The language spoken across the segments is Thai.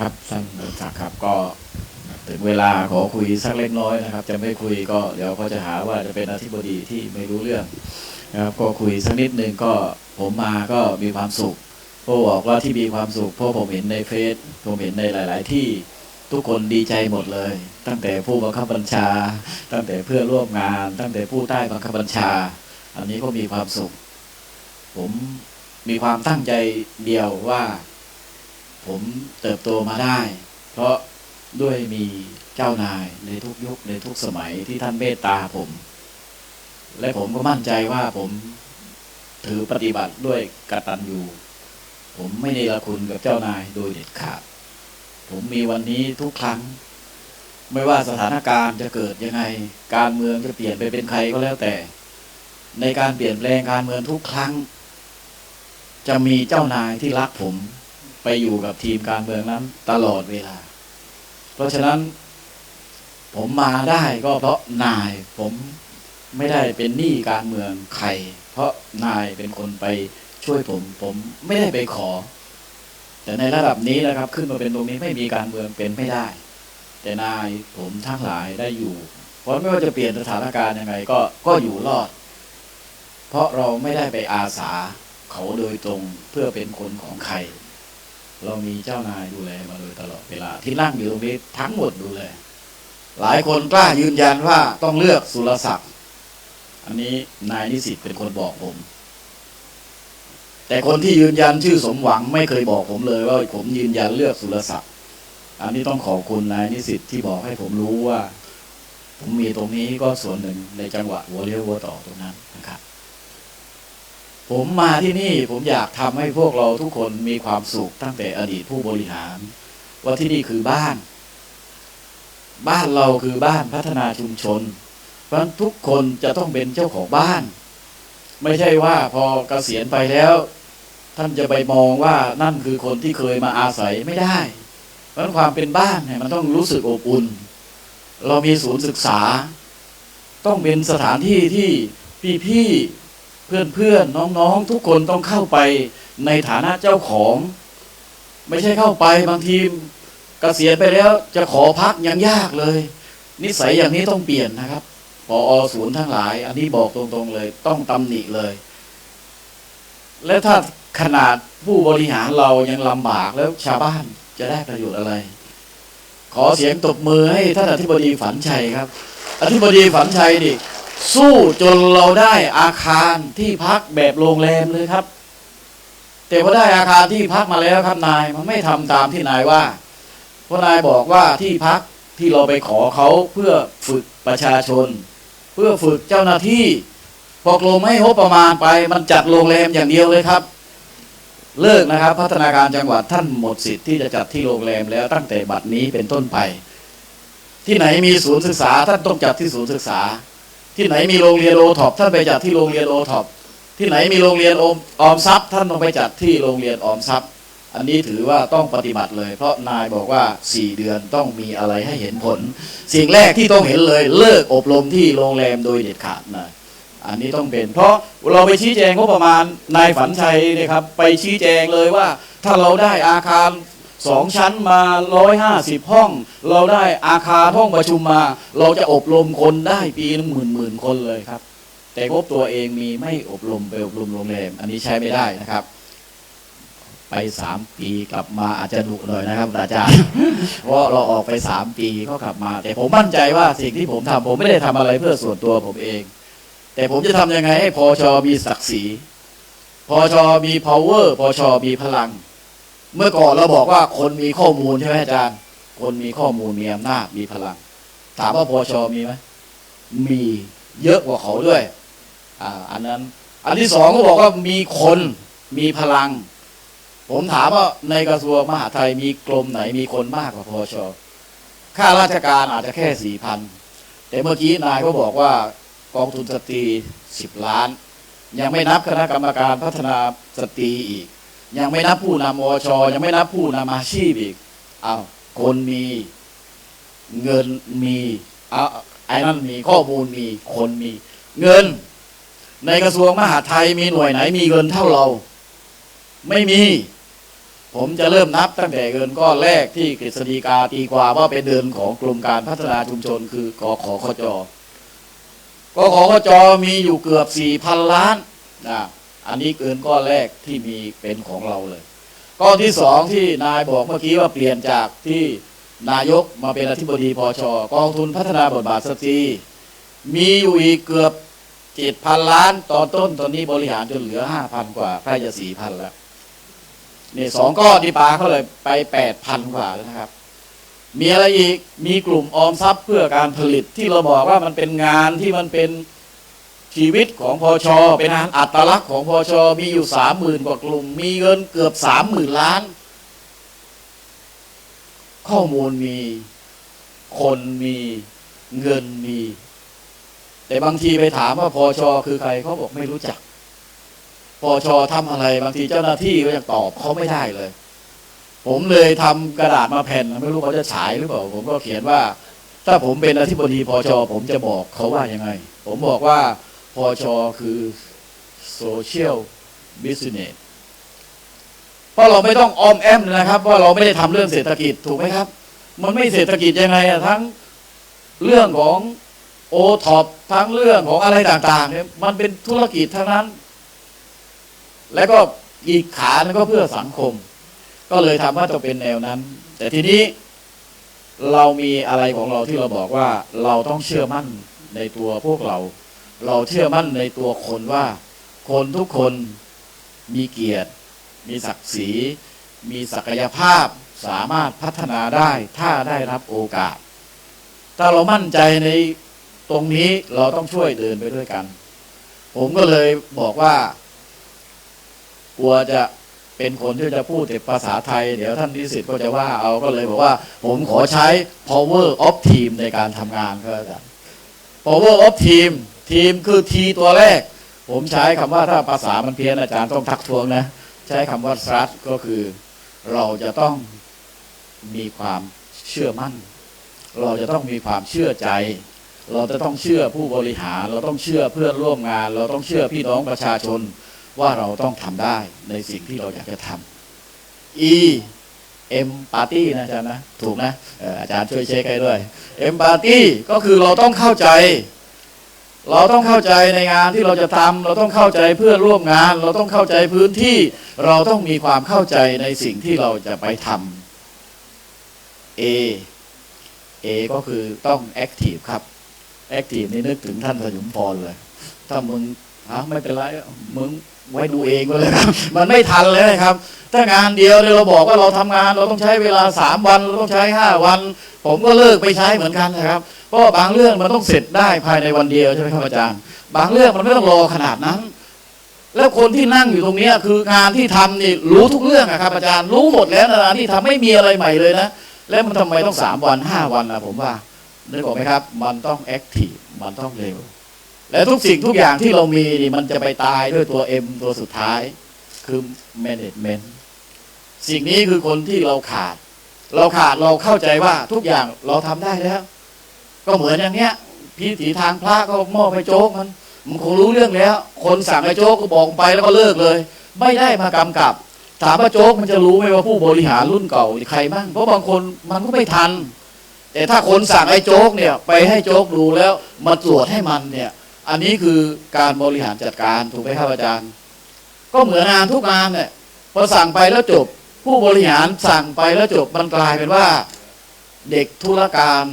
ครับท่านศักดิ์ครับก็ถึงเวลาขอคุยสักเล็กน้อยนะครับ จะไม่คุยก็เดี๋ยวเขาจะหาว่าจะเป็นอธิบดีที่ไม่รู้เรื่องนะครับก็คุยสักนิดนึงก็ผมมาก็มีความสุขพวกบอกว่าที่มีความสุขเพราะผมเห็นในเฟซผมเห็นในหลาย ๆ ที่ทุกคนดีใจหมดเลย ตั้งแต่ผู้บังคับบัญชา ตั้งแต่เพื่อร่วมงาน ตั้งแต่ผู้ใต้บังคับบัญชา อันนี้ก็มีความสุข ผมมีความตั้งใจเดียวว่า ผมเติบโตมาได้ เพราะด้วยมีเจ้านายในทุกยุคในทุกสมัยที่ท่านเมตตาผม และผมก็มั่นใจว่าผมถือปฏิบัติด้วยกตัญญูผมไม่เนรคุณกับเจ้านายโดยเด็ดขาด ผมมีวันนี้ทุกครั้ง ไม่ว่าสถานการณ์จะเกิดยังไง การเมืองจะเปลี่ยนไปเป็นใครก็แล้วแต่ ในการเปลี่ยนแปลงการเมืองทุกครั้ง จะมีเจ้านายที่รักผม ไปอยู่กับทีมการเมืองนั้น ตลอดเวลา เพราะฉะนั้น ผมมาได้ก็เพราะนายผมไม่ได้เป็นหนี้การเมืองใคร เพราะนายเป็นคนไปช่วยผม ผมไม่ได้ไปขอ แต่ในระดับนี้นะครับ ขึ้นมาเป็นตรงนี้ไม่มีการเมืองเป็นไม่ได้ แต่นายผมทั้งหลายได้อยู่ เพราะไม่ว่าจะเปลี่ยนสถานการณ์ยังไงก็ก็อยู่รอด เพราะเราไม่ได้ไปอาสาเขาโดยตรงเพื่อเป็นคนของใคร เรามีเจ้านายดูแลมาโดยตลอดเวลา ที่นั่งอยู่ตรงนี้ทั้งหมดดูแล หลายคนกล้ายืนยันว่าต้องเลือกสุรศักดิ์อันนี้นายนิสิตเป็นคนบอกผม แต่คนที่ยืนยันชื่อสมหวังไม่เคยบอกผมเลยว่าผมยืนยันเลือกสุรศักดิ์อันนี้ต้องขอบคุณนายนิสิตที่บอกให้ผมรู้ว่า ผมมีตรงนี้ก็ส่วนหนึ่งในจังหวะหัวเลี้ยวหัวต่อตรงนั้นนะครับ ผมมาที่นี่ผมอยากทำให้พวกเราทุกคนมีความสุขตั้งแต่อดีตผู้บริหาร ว่าที่นี่คือบ้าน บ้านเราคือบ้านพัฒนาชุมชน เพราะฉะนั้นทุกคนจะต้องเป็นเจ้าของบ้าน ไม่ใช่ว่าพอเกษียณไปแล้ว ท่านจะไปมองว่านั่นคือคนที่เคยมาอาศัยไม่ได้ เพราะฉะนั้นความเป็นบ้านเนี่ยมันต้องรู้สึกอบอุ่น เรามีศูนย์ศึกษา ต้องเป็นสถานที่ที่พี่ๆ เพื่อนๆนน้องๆ ทุกคนต้องเข้าไปในฐานะเจ้าของ ไม่ใช่เข้าไปบางทีเกษียณไปแล้วจะขอพักยังยากเลย นิสัยอย่างนี้ต้องเปลี่ยนนะครับปอศูนย์ทั้งหลาย อันนี้บอกตรงๆเลย ต้องตำหนิเลย และถ้าขนาดผู้บริหารเรายังลำบากแล้วชาวบ้านจะได้ประโยชน์อะไร ขอเสียงตบมือให้ท่านอธิบดีฝันชัยครับ อธิบดีฝันชัยนี่ สู้จนเราได้อาคารที่พักแบบโรงแรมเลยครับ แต่พอได้อาคารที่พักมาแล้วครับนายมันไม่ทำตามที่นายว่าเพราะนายบอกว่าที่พักที่เราไปขอเขาเพื่อฝึกประชาชน เพื่อฝึกเจ้าหน้าที่พอกรมให้งบประมาณไป มันจัดโรงแรมอย่างเดียวเลยครับ เลิกนะครับ พัฒนาการจังหวัดท่านหมดสิทธิ์ที่จะจัดที่โรงแรมแล้วตั้งแต่บัดนี้เป็นต้นไป ที่ไหนมีศูนย์ศึกษาท่านต้องจัดที่ศูนย์ศึกษา ที่ไหนมีโรงเรียนโอท็อปท่านไปจัดที่โรงเรียนโอท็อปที่ไหนมีโรงเรียนอมออมทรัพย์ ท่านต้องไปจัดที่โรงเรียนออมทรัพย์ อันนี้ถือว่าต้องปฏิบัติเลย เพราะนายบอกว่า 4 เดือนต้องมีอะไรให้เห็นผล สิ่งแรกที่ต้องเห็นเลย เลิกอบรมที่โรงแรมโดยเด็ดขาดนะอันนี้ต้องเป็น เพราะเราไปชี้แจงงบประมาณนายฝันชัยนะครับ ไปชี้แจงเลยว่า ถ้าเราได้อาคาร สองชั้นมาร้อยห้าสิบห้อง เราได้อาคารห้องประชุมมา เราจะอบรมคนได้ปีหนึงหมื่นหมื่นคนเลยครับ แต่งบตัวเองมีไม่อบรมไปอบรมโรงแรม อันนี้ใช้ไม่ได้นะครับ ไปสามปีกลับมาอาจจะดุหน่อยนะครับอาจารย์ เพราะเราออกไปสามปีก็กลับมา แต่ผมมั่นใจว่าสิ่งที่ผมทำผมไม่ได้ทำอะไรเพื่อส่วนตัวผมเอง แต่ผมจะทำยังไงให้พอชอมีศักดิ์ศรีพอชอมี power พอชอมีพลัง เมื่อก่อนเราบอกว่าคนมีข้อมูลใช่ไหมอาจารย์ คนมีข้อมูลมีอำนาจมีพลัง ถามว่าพอชอมีไหมมีเยอะกว่าเขาด้วย อ่า อันนั้น อันที่สองก็บอกว่ามีคนมีพลัง ผมถามว่าในกระทรวงมหาดไทยมีกรมไหนมีคนมากกว่าพอชอค่าราชการอาจจะแค่สี่พันแต่เมื่อกี้นายก็บอกว่ากองทุนสตรีสิบล้าน ยังไม่นับคณะกรรมการพัฒนาสตรีอีก ยังไม่นับผู้นำอชยังไม่นับผู้นำอาชีพอีกอ้าคนมีเงินมีอ้าไอ้นั่นมีข้อมูลมีคนมี เงิน ในกระทรวงมหาดไทยมีหน่วยไหน มีเงินเท่าเรา ไม่มี ผมจะเริ่มนับตั้งแต่เงินก้อนแรกที่กฤษฎีกาตีความว่าเป็นเดินของกลุ่มการพัฒนาชุมชน คือกขขจกขขจมีอยู่เกือบสี่พันล้านนะ อันนี้เกินก้อนแรกที่มีเป็นของเราเลย ก้อนที่สองที่นายบอกเมื่อกี้ว่าเปลี่ยนจากที่นายกมาเป็นอธิบดีพอชกองทุนพัฒนาบทบาทสตรีมีอยู่อีกเกือบเจ็ดพันล้านตอนต้นตอนนี้บริหารจนเหลือห้าพันกว่าใกล้จะสี่พันแล้วนี่สองก้อนที่ปาเขาเลยไปแปดพันกว่าแล้วนะครับ มีอะไรอีกมีกลุ่มออมทรัพย์เพื่อการผลิตที่เราบอกว่ามันเป็นงานที่มันเป็น ชีวิตของพอชอเป็นงานอัตลักษณ์ของพอชอมีอยู่สามหมื่นกว่ากลุ่ม มีเงินเกือบสามหมื่นล้าน ข้อมูลมี คนมีเงินมี แต่บางทีไปถามว่าพอชอคือใครเขาบอกไม่รู้จักพอชอทำอะไร บางทีเจ้าหน้าที่ก็ยังตอบเขาไม่ได้เลย ผมเลยทำกระดาษมาแผ่น ไม่รู้เขาจะฉายหรือเปล่า ผมก็เขียนว่า ถ้าผมเป็นอธิบดีพอชอผมจะบอกเขาว่ายังไง ผมบอกว่า พอชอคือโซเชียลบิสเนสเพราะเราไม่ต้องออมแอมนะครับ ว่าเราไม่ได้ทำเรื่องเศรษฐกิจถูกไหมครับ มันไม่เศรษฐกิจยังไงอะทั้งเรื่องของโอท็อปทั้งเรื่องของอะไรต่างๆเนี่ยมันเป็นธุรกิจทั้งนั้น แล้วก็อีกขานึงก็เพื่อสังคม ก็เลยทำว่าจะเป็นแนวนั้น แต่ทีนี้เรามีอะไรของเราที่เราบอกว่าเราต้องเชื่อมั่นในตัวพวกเรา เราเชื่อมั่นในตัวคนว่า คนทุกคนมีเกียรติ มีศักดิ์ศรี มีศักยภาพสามารถพัฒนาได้ถ้าได้รับโอกาส ถ้าเรามั่นใจในตรงนี้เราต้องช่วยเดินไปด้วยกัน ผมก็เลยบอกว่า กลัวจะเป็นคนที่จะพูดแต่ภาษาไทย เดี๋ยวท่านนิสิตก็จะว่าเอาก็เลยบอกว่า ผมขอใช้ power of team ในการทำงานครับอาจารย์ power of team ทีมคือทีตัวแรก ผมใช้คำว่าถ้าภาษามันเพี้ยนอาจารย์ต้องทักท้วงนะ ใช้คำว่า trust ก็คือ เราจะต้องมีความเชื่อมั่น เราจะต้องมีความเชื่อใจ เราจะต้องเชื่อผู้บริหาร เราต้องเชื่อเพื่อนร่วมงาน เราต้องเชื่อพี่น้องประชาชนว่าเราต้องทำได้ในสิ่งที่เราอยากจะทำ E M party นะอาจารย์นะ ถูกนะอาจารย์ช่วยเช็คให้ด้วย M party ก็คือเราต้องเข้าใจ เราต้องเข้าใจในงานที่เราจะทำเราต้องเข้าใจเพื่อร่วมงาน เราต้องเข้าใจพื้นที่ เราต้องมีความเข้าใจในสิ่งที่เราจะไปทำ A A ก็คือต้อง active ครับ active นี่นึกถึงท่านสยุมพรเลย ถ้ามึงฮะไม่เป็นไรมึงไว้ดูเองก็เลยครับ มันไม่ทันเลยนะครับ ถ้างานเดียวเนี่ยเราบอกว่าเราทำงาน เราต้องใช้เวลาสามวัน เราต้องใช้ห้าวัน ผมก็เลิกไปใช้เหมือนกันนะครับ เพราะบางเรื่องมันต้องเสร็จได้ภายในวันเดียวใช่ไหมครับอาจารย์ บางเรื่องมันไม่ต้องรอขนาดนั้น แล้วคนที่นั่งอยู่ตรงนี้คืองานที่ทำนี่รู้ทุกเรื่องครับอาจารย์รู้หมดแล้วนะนที่ทำไม่มีอะไรใหม่เลยนะแล้วมันทำไมต้องสามวันห้าวันนะผมว่านึกออกไหมครับ มันต้องแอคทีฟมันต้องเร็ว และทุกสิ่งทุกอย่างที่เรามีนี่มันจะไปตายด้วยตัว M ตัวสุดท้าย คือ management สิ่งนี้คือคนที่เราขาด เราขาดเราเข้าใจว่าทุกอย่างเราทำได้แล้ว ก็เหมือนอย่างเนี้ยพิธีทางพระก็มอบให้โจ๊กมันมันคงรู้เรื่องแล้ว คนสั่งให้โจ๊กก็บอกไปแล้วก็เลิกเลย ไม่ได้มากำกับ ถามว่าโจ๊กมันจะรู้ไหมว่าผู้บริหารรุ่นเก่าใครบ้างเพราะบางคนมันก็ไม่ทัน แต่ถ้าคนสั่งไอ้โจ๊กเนี่ยไปให้โจ๊กดูแล้วมาตรวจให้มันเนี่ย อันนี้คือการบริหารจัดการถูกไหมครับอาจารย์ ก็เหมือนงานทุกงานเนี่ยพอสั่งไปแล้วจบ ผู้บริหารสั่งไปแล้วจบมันกลายเป็นว่า เด็กธุรการ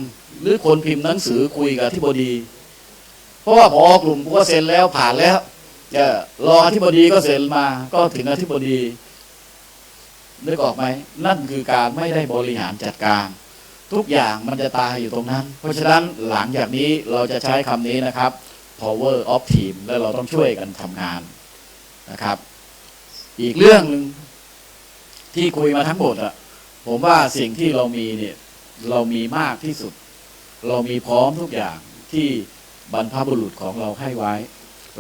หรือคนพิมพ์หนังสือคุยกับอธิบดี เพราะว่าพอกลุ่มกูก็เซ็นแล้วผ่านแล้วเออรองอธิบดีก็เซ็นมา ก็ถึงอธิบดีนึกออกไหมนั่นคือการไม่ได้บริหารจัดการ ทุกอย่างมันจะตายอยู่ตรงนั้น เพราะฉะนั้นหลังจากนี้เราจะใช้คำนี้นะครับ power of team แล้วเราต้องช่วยกันทำงานนะครับ อีกเรื่องหนึ่งที่คุยมาทั้งหมดอะผมว่าสิ่งที่เรามีเนี่ย เรามีมากที่สุด เรามีพร้อมทุกอย่างที่บรรพบุรุษของเราให้ไว้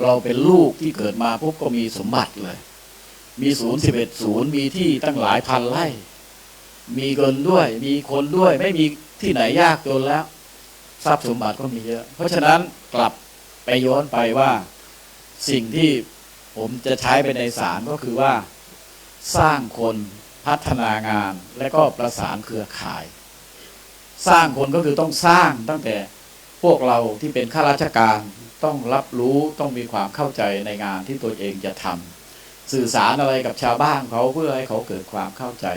เราเป็นลูกที่เกิดมาปุ๊บก็มีสมบัติเลย มีศูนย์สิบเอ็ดศูนย์มีที่ตั้งหลายพันไร่มีเงินด้วย มีคนด้วย ไม่มีที่ไหนยากจนแล้ว ทรัพย์สมบัติก็มีเยอะ เพราะฉะนั้นกลับไปย้อนไปว่าสิ่งที่ผมจะใช้ไปในสารก็คือว่า สร้างคนพัฒนางานและก็ประสานเครือข่าย สร้างคนก็คือต้องสร้างตั้งแต่พวกเราที่เป็นข้าราชการต้องรับรู้ต้องมีความเข้าใจในงานที่ตัวเองจะทำสื่อสารอะไรกับชาวบ้านเขาเพื่อให้เขาเกิดความเข้าใจ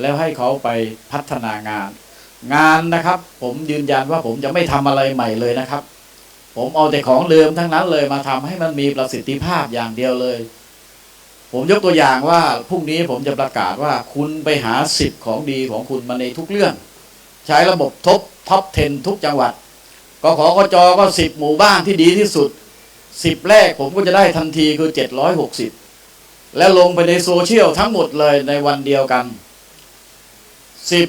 แล้วให้เขาไปพัฒนางาน งานนะครับ ผมยืนยันว่าผมจะไม่ทำอะไรใหม่เลยนะครับ ผมเอาแต่ของเดิมทั้งนั้นเลยมาทำให้มันมีประสิทธิภาพอย่างเดียวเลย ผมยกตัวอย่างว่าพรุ่งนี้ผมจะประกาศว่าคุณไปหาสิบของดีของคุณมาในทุกเรื่อง ใช้ระบบท็อปท็อป 10 ทุกจังหวัดกขอกจก็สิบหมู่บ้านที่ดีที่สุดสิบแรกผมก็จะได้ทันทีคือเจ็ดร้อยหกสิบแล้วลงไปในโซเชียลทั้งหมดเลยในวันเดียวกันสิบ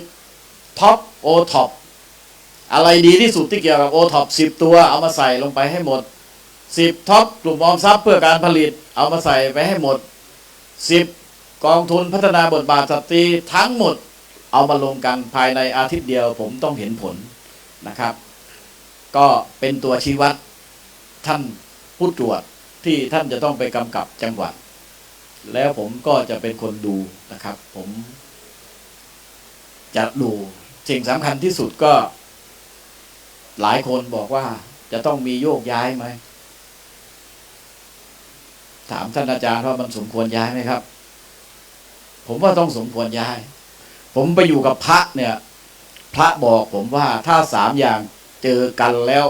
ท็อปโอท็อปอะไรดีที่สุดที่เกี่ยวกับโอท็อปสิบตัวเอามาใส่ลงไปให้หมดสิบท็อปกลุ่มออมทรัพย์เพื่อการผลิตเอามาใส่ไปให้หมดสิบกองทุนพัฒนาบทบาทสตรีทั้งหมด เอามาลงกันภายในอาทิตย์เดียวผมต้องเห็นผลนะครับ ก็เป็นตัวชี้วัดท่านผู้ตรวจที่ท่านจะต้องไปกำกับจังหวัด แล้วผมก็จะเป็นคนดูนะครับ ผมจะดูสิ่งสำคัญที่สุดก็ หลายคนบอกว่าจะต้องมีโยกย้ายไหมถามท่านอาจารย์ว่ามันสมควรย้ายไหมครับ ผมว่าต้องสมควรย้าย ผมไปอยู่กับพระเนี่ย พระบอกผมว่าถ้าสามอย่างเจอกันแล้ว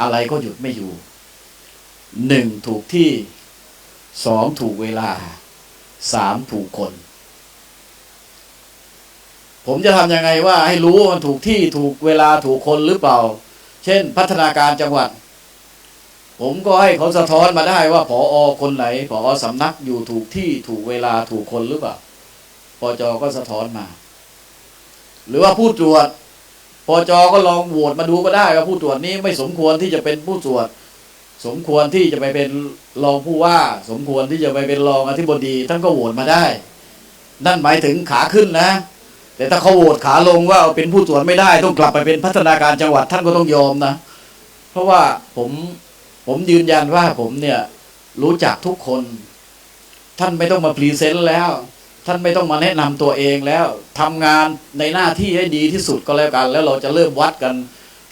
อะไรก็หยุดไม่อยู่หนึ่งถูกที่สองถูกเวลาสามถูกคน ผมจะทำยังไงว่าให้รู้ว่ามันถูกที่ถูกเวลาถูกคนหรือเปล่า เช่น พัฒนาการจังหวัด ผมก็ให้เขาสะท้อนมาได้ว่าผออคนไหนผอสำนักอยู่ถูกที่ถูกเวลาถูกคนหรือเปล่า ปจก็สะท้อนมา หรือว่าผู้ตรวจปจก็ลองโหวตมาดูก็ได้ว่าผู้ตรวจนี้ไม่สมควรที่จะเป็นผู้ตรวจ สมควรที่จะไปเป็นรองผู้ว่า สมควรที่จะไปเป็นรองอธิบดี ท่านก็โหวตมาได้ นั่นหมายถึงขาขึ้นนะ แต่ถ้าเขาโหวตขาลงว่าเป็นผู้ตรวจไม่ได้ ต้องกลับไปเป็นพัฒนาการจังหวัดท่านก็ต้องยอมนะ เพราะว่าผมผมยืนยันว่าผมเนี่ยรู้จักทุกคน ท่านไม่ต้องมาพรีเซนต์แล้ว ท่านไม่ต้องมาแนะนำตัวเองแล้วทำงานในหน้าที่ให้ดีที่สุดก็แล้วกัน แล้วเราจะเริ่มวัดกัน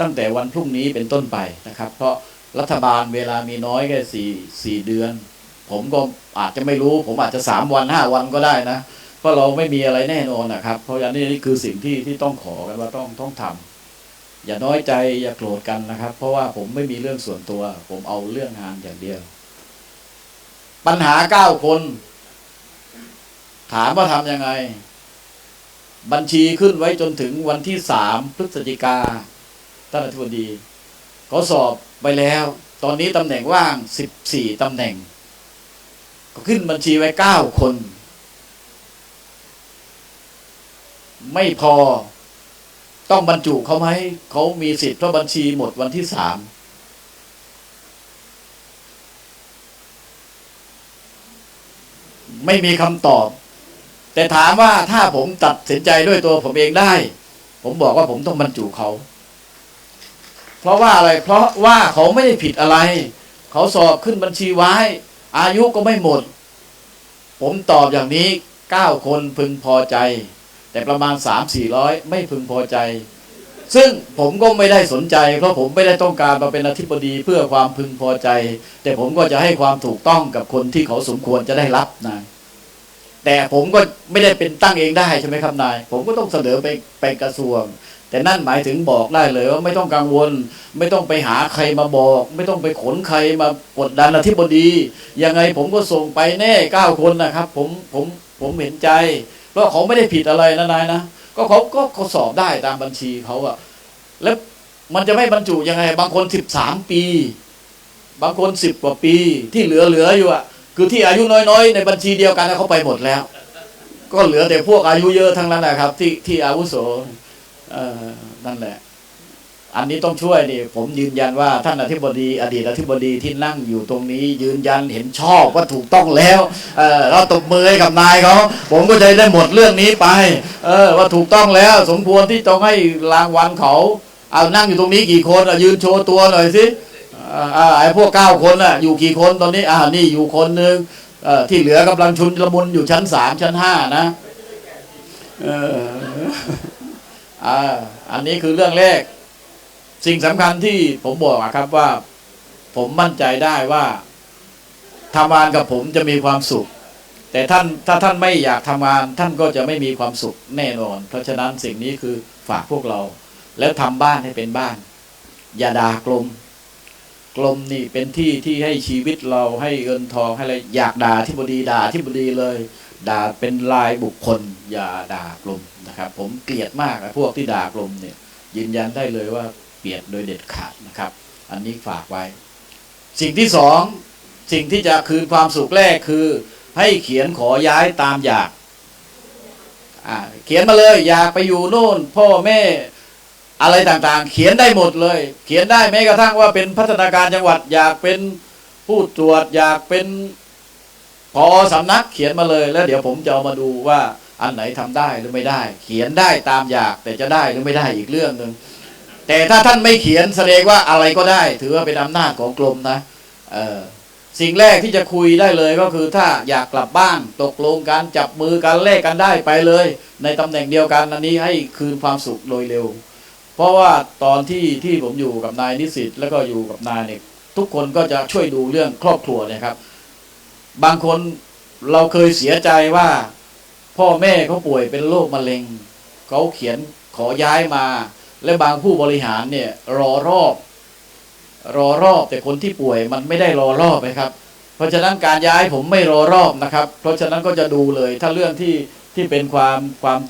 ตั้งแต่วันพรุ่งนี้เป็นต้นไปนะครับ เพราะรัฐบาลเวลามีน้อยแค่สี่สี่เดือน ผมก็อาจจะไม่รู้ ผมอาจจะสามวันห้าวันก็ได้นะเพราะเราไม่มีอะไรแน่นอนนะครับ เพราะฉะนั้นนี่คือสิ่งที่ที่ต้องขอกันว่าต้องต้องทำอย่าน้อยใจอย่าโกรธกันนะครับ เพราะว่าผมไม่มีเรื่องส่วนตัว ผมเอาเรื่องงานอย่างเดียว ปัญหาเก้าคน ถามว่าทำยังไง บัญชีขึ้นไว้จนถึงวันที่สามพฤศจิกาท่านอธิบดีเขาสอบไปแล้ว ตอนนี้ตำแหน่งว่างสิบสี่ตำแหน่ง ก็ขึ้นบัญชีไว้เก้าคน ไม่พอต้องบรรจุเขาไหมเขามีสิทธิ์เพราะบัญชีหมดวันที่สามไม่มีคำตอบ แต่ถามว่าถ้าผมตัดสินใจด้วยตัวผมเองได้ ผมบอกว่าผมต้องบรรจุเขา เพราะว่าอะไร เพราะว่าเขาไม่ได้ผิดอะไร เขาสอบขึ้นบัญชีไว้ อายุก็ไม่หมด ผมตอบอย่างนี้เก้าคนพึงพอใจ แต่ประมาณสามสี่ร้อยไม่พึงพอใจ ซึ่งผมก็ไม่ได้สนใจ เพราะผมไม่ได้ต้องการมาเป็นอธิบดีเพื่อความพึงพอใจ แต่ผมก็จะให้ความถูกต้องกับคนที่เขาสมควรจะได้รับนาย แต่ผมก็ไม่ได้เป็นตั้งเองได้ใช่ไหมครับนาย ผมก็ต้องเสนอไปไปกระทรวง แต่นั่นหมายถึงบอกได้เลยว่าไม่ต้องกังวล ไม่ต้องไปหาใครมาบอก ไม่ต้องไปขนใครมากดดันอธิบดียังไงผมก็ส่งไปแน่เก้าคนนะครับ ผมผมผมเห็นใจเพราะเขาไม่ได้ผิดอะไรนะนายนะก็เขาก็เขาสอบได้ตามบัญชีเขาอะแล้วมันจะไม่บรรจุยังไง บางคนสิบสามปี บางคนสิบกว่าปีที่เหลือเหลืออยู่อะ คือที่อายุน้อยๆ ในบัญชีเดียวกันเขาไปหมดแล้ว ก็เหลือแต่พวกอายุเยอะทั้งนั้นนะครับ ที่ที่อาวุโสอ่อนั่นแหละ อันนี้ต้องช่วยนี่ผมยืนยันว่าท่านอธิบดี อดีตอธิบดีที่นั่งอยู่ตรงนี้ ยืนยันเห็นชอบว่าถูกต้องแล้วเออเราตบมือให้กับนายเขาผมก็จะได้หมดเรื่องนี้ไป เออ ว่าถูกต้องแล้ว สมควรที่ต้องให้รางวัลเขาเอานั่งอยู่ตรงนี้กี่คนอยืนโชว์ตัวหน่อยสิ อ่าไอ้พวกเก้าคนอะอยู่กี่คนตอนนี้อ่านี่อยู่คนหนึ่งที่เหลือกำลังชุนละมุนอยู่ชั้นสามชั้นห้านะเอออ่าอันนี้คือเรื่องแรก สิ่งสำคัญที่ผมบอกครับว่า ผมมั่นใจได้ว่าทำงานกับผมจะมีความสุข แต่ท่านถ้าท่านไม่อยากทำงาน ท่านก็จะไม่มีความสุขแน่นอน เพราะฉะนั้นสิ่งนี้คือฝากพวกเรา แล้วทำบ้านให้เป็นบ้าน อย่าด่ากลม กลมนี่เป็นที่ที่ให้ชีวิตเราให้เงินทองให้อะไรอยากด่าที่บดีด่าที่บดีเลย ด่าเป็นลายบุคคล อย่าด่ากลมนะครับ ผมเกลียดมากนะพวกที่ด่ากลมเนี่ยยืนยันได้เลยว่าเกลียดโดยเด็ดขาดนะครับ อันนี้ฝากไว้ สิ่งที่สองสิ่งที่จะคืนความสุขแรกคือ ให้เขียนขอย้ายตามอยากเขียนมาเลยอยากไปอยู่โน่น พ่อแม่ อะไรต่างๆ เขียนได้หมดเลย เขียนได้แม้กระทั่งว่าเป็นพัฒนาการจังหวัดอยากเป็นผู้ตรวจอยากเป็นพอสำนักเขียนมาเลยแล้วเดี๋ยวผมจะเอามาดูว่าอันไหนทำได้หรือไม่ได้ เขียนได้ตามอยากแต่จะได้หรือไม่ได้อีกเรื่องหนึ่งแต่ถ้าท่านไม่เขียนแสดงว่าอะไรก็ได้ ถือว่าเป็นอำนาจของกรมนะเออสิ่งแรกที่จะคุยได้เลยก็คือถ้าอยากกลับบ้านตกลงกันจับมือกันแลกกันได้ไปเลย ในตำแหน่งเดียวกันอันนี้ให้คืนความสุขโดยเร็ว เพราะว่าตอนที่ที่ผมอยู่กับนายนิสิตแล้วก็อยู่กับนายเนี่ยทุกคนก็จะช่วยดูเรื่องครอบครัวเนะครับ บางคนเราเคยเสียใจว่า พ่อแม่เขาป่วยเป็นโรคมะเร็งเขาเขียนขอย้ายมา และบางผู้บริหารเนี่ย รอรอบ รอรอบแต่คนที่ป่วยมันไม่ได้รอรอบนะครับ เพราะฉะนั้นการย้ายผมไม่รอรอบนะครับ เพราะฉะนั้นก็จะดูเลยถ้าเรื่องที่ที่เป็นความความ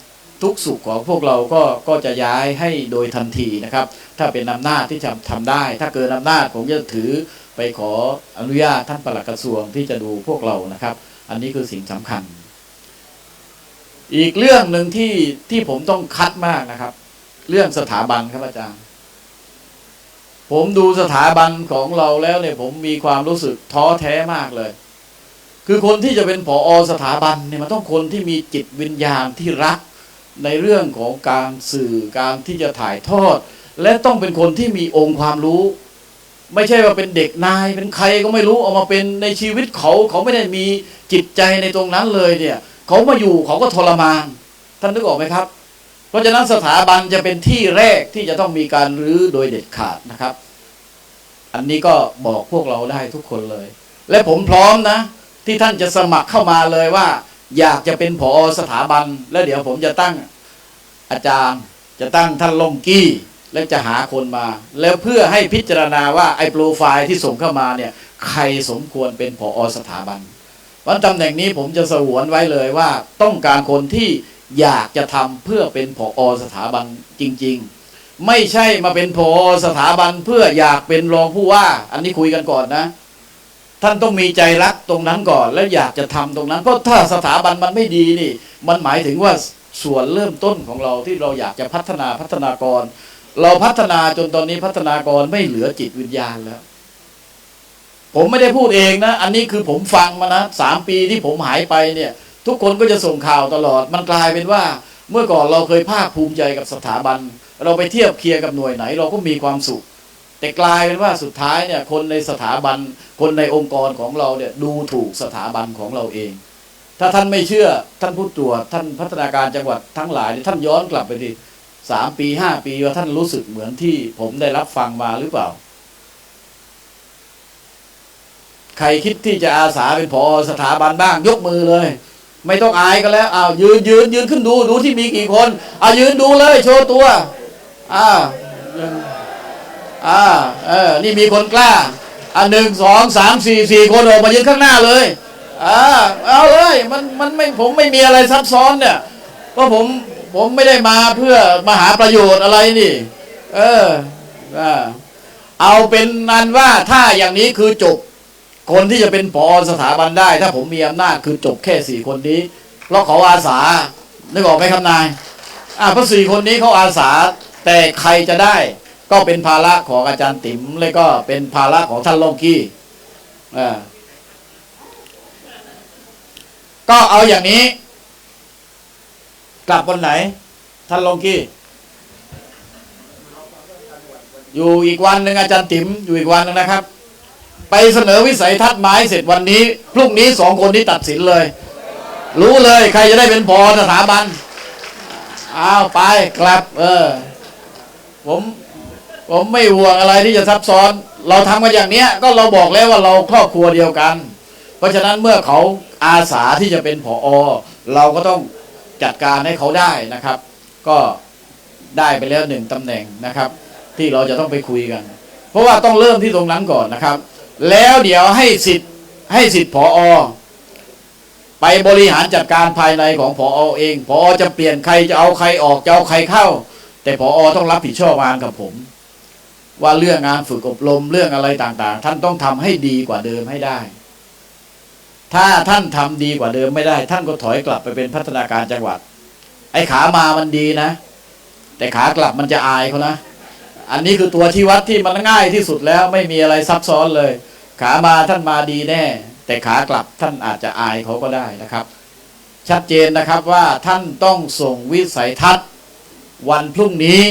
ทุกสุขของพวกเราก็ก็จะย้ายให้โดยทันทีนะครับ ถ้าเป็นอำนาจที่จะทำได้ ถ้าเกินอำนาจผมจะถือไปขออนุญาตท่านปลัดกระทรวงที่จะดูพวกเรานะครับ อันนี้คือสิ่งสำคัญ อีกเรื่องหนึ่งที่ที่ผมต้องคัดมากนะครับ เรื่องสถาบันครับอาจารย์ ผมดูสถาบันของเราแล้วเนี่ย ผมมีความรู้สึกท้อแท้มากเลยคือคนที่จะเป็นผอสถาบันเนี่ยมันต้องคนที่มีจิตวิญญาณที่รัก ในเรื่องของการสื่อการที่จะถ่ายทอด และต้องเป็นคนที่มีองค์ความรู้ ไม่ใช่ว่าเป็นเด็กนายเป็นใครก็ไม่รู้เอามาเป็นในชีวิตเขาเขาไม่ได้มีจิตใจในตรงนั้นเลยเนี่ยเขามาอยู่เขาก็ทรมาน ท่านนึกออกไหมครับ เพราะฉะนั้นสถาบันจะเป็นที่แรกที่จะต้องมีการรื้อโดยเด็ดขาดนะครับ อันนี้ก็บอกพวกเราได้ทุกคนเลย และผมพร้อมนะ ที่ท่านจะสมัครเข้ามาเลยว่า อยากจะเป็นผอสถาบัน แล้วเดี๋ยวผมจะตั้งอาจารย์ จะตั้งท่านลงกี้ และจะหาคนมา แล้วเพื่อให้พิจารณาว่าไอ้โปรไฟล์ที่ส่งเข้ามาเนี่ย ใครสมควรเป็นผอสถาบันวันตำแหน่งนี้ผมจะสวนไว้เลยว่า ต้องการคนที่อยากจะทำเพื่อเป็นผอสถาบันจริง ๆ ไม่ใช่มาเป็นผอสถาบันเพื่ออยากเป็นรองผู้ว่า อันนี้คุยกันก่อนนะ ท่านต้องมีใจรักตรงนั้นก่อน แล้วอยากจะทำตรงนั้น เพราะถ้าสถาบันมันไม่ดีนี่ มันหมายถึงว่าส่วนเริ่มต้นของเราที่เราอยากจะพัฒนาพัฒนากร เราพัฒนาจนตอนนี้พัฒนากรไม่เหลือจิตวิญญาณแล้ว ผมไม่ได้พูดเองนะ อันนี้คือผมฟังมานะสามปีที่ผมหายไปเนี่ย ทุกคนก็จะส่งข่าวตลอด มันกลายเป็นว่า เมื่อก่อนเราเคยภาคภูมิใจกับสถาบัน เราไปเทียบเคียงกับหน่วยไหน เราก็มีความสุข แต่กลายเป็นว่าสุดท้ายเนี่ยคนในสถาบันคนในองค์กรของเราเนี่ยดูถูกสถาบันของเราเอง ถ้าท่านไม่เชื่อท่านผู้ตรวจท่านพัฒนาการจังหวัดทั้งหลายท่านย้อนกลับไปดิสามปีห้าปีว่าท่านรู้สึกเหมือนที่ผมได้รับฟังมาหรือเปล่า ใครคิดที่จะอาสาเป็นพอสถาบันบ้างยกมือเลย ไม่ต้องอายก็แล้วอ้าวยืนยืนยืนขึ้นดูดูที่มีกี่คนเอายืนดูเลย โชว์ตัวอ่า อ่าเออนี่มีคนกล้าอ่าหนึ่งสองสามสี่สี่คนออกมายืนข้างหน้าเลยอ่าเอาเลยมันมันไม่ผมไม่มีอะไรซับซ้อนเนี่ยเพราะผมผมไม่ได้มาเพื่อมาหาประโยชน์อะไรนี่ เอออ่าเอาเป็นนั้นว่าถ้าอย่างนี้คือจบ คนที่จะเป็นผอสถาบันได้ ถ้าผมมีอำนาจคือจบแค่สี่คนนี้เพราะเขาอาสานึกออกไหมครับนาย อ่าเพราะสี่คนนี้เขาอาสาแต่ใครจะได้ ก็เป็นภาระของอาจารย์ติ๋มและก็เป็นภาระของท่านโลงกี้ก็เอาอย่างนี้ กลับวันไหน ท่านโลงกี้ อยู่อีกวันหนึ่งอาจารย์ติ๋มอยู่อีกวันหนึงนะครับ ไปเสนอวิสัยทัศน์ไม้เสร็จวันนี้ พรุ่งนี้สองคนนี้ตัดสินเลย รู้เลยใครจะได้เป็นพอสถาบันอ้าวไปกลับ เออ ผม ผมไม่ห่วงอะไรที่จะซับซ้อน เราทำกันอย่างเนี้ย ก็เราบอกแล้วว่าเราครอบครัวเดียวกัน เพราะฉะนั้นเมื่อเขาอาสาที่จะเป็นผอเราก็ต้องจัดการให้เขาได้นะครับ ก็ได้ไปแล้วหนึ่งตำแหน่งนะครับ ที่เราจะต้องไปคุยกัน เพราะว่าต้องเริ่มที่ตรงนั้นก่อนนะครับ แล้วเดี๋ยวให้สิทธิ์ให้สิทธิ์ผอไปบริหารจัดการภายในของผอเองผอจะเปลี่ยนใครจะเอาใครออกจะเอาใครเข้า แต่ผอต้องรับผิดชอบงานกับผม ว่าเรื่องงานฝึกอบรมเรื่องอะไรต่างๆ ท่านต้องทำให้ดีกว่าเดิมให้ได้ ถ้าท่านทำดีกว่าเดิมไม่ได้ ท่านก็ถอยกลับไปเป็นพัฒนาการจังหวัด ไอ้ขามามันดีนะ แต่ขากลับมันจะอายเขานะอันนี้คือตัวชี้วัดที่มันง่ายที่สุดแล้วไม่มีอะไรซับซ้อนเลย ขามาท่านมาดีแน่ แต่ขากลับท่านอาจจะอายเขาก็ได้นะครับ ชัดเจนนะครับว่าท่านต้องส่งวิสัยทัศน์ วันพรุ่งนี้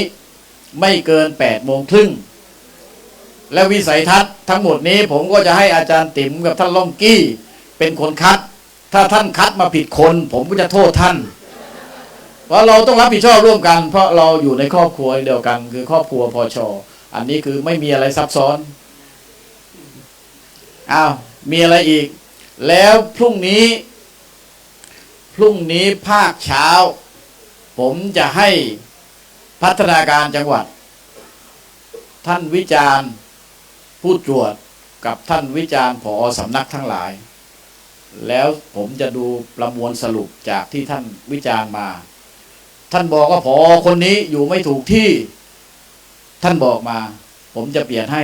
ไม่เกิน8ปดโมงครึ่ง และวิสัยทัศน์ทั้งหมดนี้ผมก็จะให้อาจารย์ติ๋มกับท่านล่องกี้ เป็นคนคัด ถ้าท่านคัดมาผิดคน ผมก็จะโทษท่าน เพราะเราต้องรับผิดชอบร่วมกัน เพราะเราอยู่ในครอบครัวเดียวกัน คือครอบครัวพอชออันนี้คือไม่มีอะไรซับซ้อนอ้าวมีอะไรอีก แล้วพรุ่งนี้ พรุ่งนี้ภาคเช้า ผมจะให้พัฒนาการจังหวัด ท่านวิจารณ์ ผู้ตรวจกับท่านวิจารณ์ผอสำนักทั้งหลาย แล้วผมจะดูประมวลสรุปจากที่ท่านวิจารณ์มา ท่านบอกว่าผอคนนี้อยู่ไม่ถูกที่ ท่านบอกมา ผมจะเปลี่ยนให้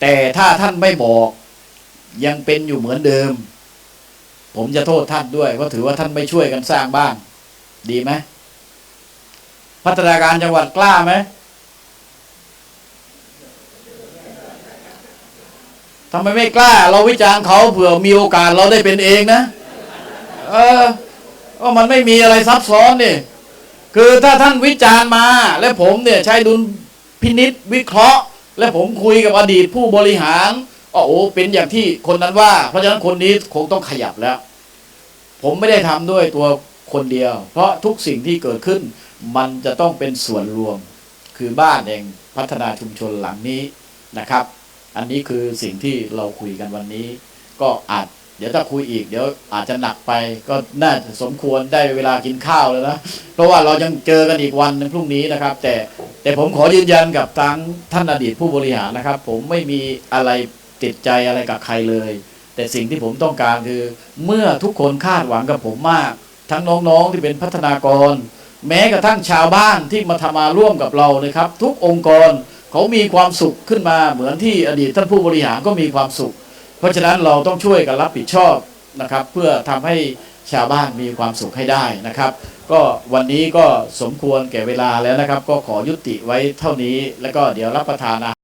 แต่ถ้าท่านไม่บอก ยังเป็นอยู่เหมือนเดิม ผมจะโทษท่านด้วยเพราะถือว่าท่านไม่ช่วยกันสร้างบ้าน ดีไหมพัฒนาการจังหวัดกล้าไหม ทำไมไม่กล้า เราวิจารณ์เขาเผื่อมีโอกาสเราได้เป็นเองนะ เออว่ามันไม่มีอะไรซับซ้อนนี่คือถ้าท่านวิจารณ์มา และผมเนี่ยใช้ดุลพินิษวิเคราะห์ และผมคุยกับอดีตผู้บริหารอ๋อโอ้เป็นอย่างที่คนนั้นว่า เพราะฉะนั้นคนนี้คงต้องขยับแล้ว ผมไม่ได้ทำด้วยตัวคนเดียว เพราะทุกสิ่งที่เกิดขึ้น มันจะต้องเป็นส่วนรวม คือบ้านเองพัฒนาชุมชนหลังนี้นะครับ อันนี้คือสิ่งที่เราคุยกันวันนี้ ก็อาจเดี๋ยวถ้าคุยอีกเดี๋ยวอาจจะหนักไปก็น่าจะสมควรได้เวลากินข้าวแล้วนะ เพราะว่าเรายังเจอกันอีกวันหนึงพรุ่งนี้นะครับ แต่แต่ผมขอยืนยันกับทางท่านอดีตผู้บริหารนะครับ ผมไม่มีอะไรติดใจอะไรกับใครเลย แต่สิ่งที่ผมต้องการคือ เมื่อทุกคนคาดหวังกับผมมาก ทั้งน้องๆที่เป็นพัฒนากร แม้กระทั่งชาวบ้านที่มาทำมาร่วมกับเรานะครับ ทุกองค์กร เขามีความสุขขึ้นมาเหมือนที่อดีตท่านผู้บริหารก็มีความสุข เพราะฉะนั้นเราต้องช่วยกันรับผิดชอบนะครับ เพื่อทำให้ชาวบ้านมีความสุขให้ได้นะครับ ก็วันนี้ก็สมควรแก่เวลาแล้วนะครับ ก็ขอยุติไว้เท่านี้ แล้วก็เดี๋ยวรับประทานอาหาร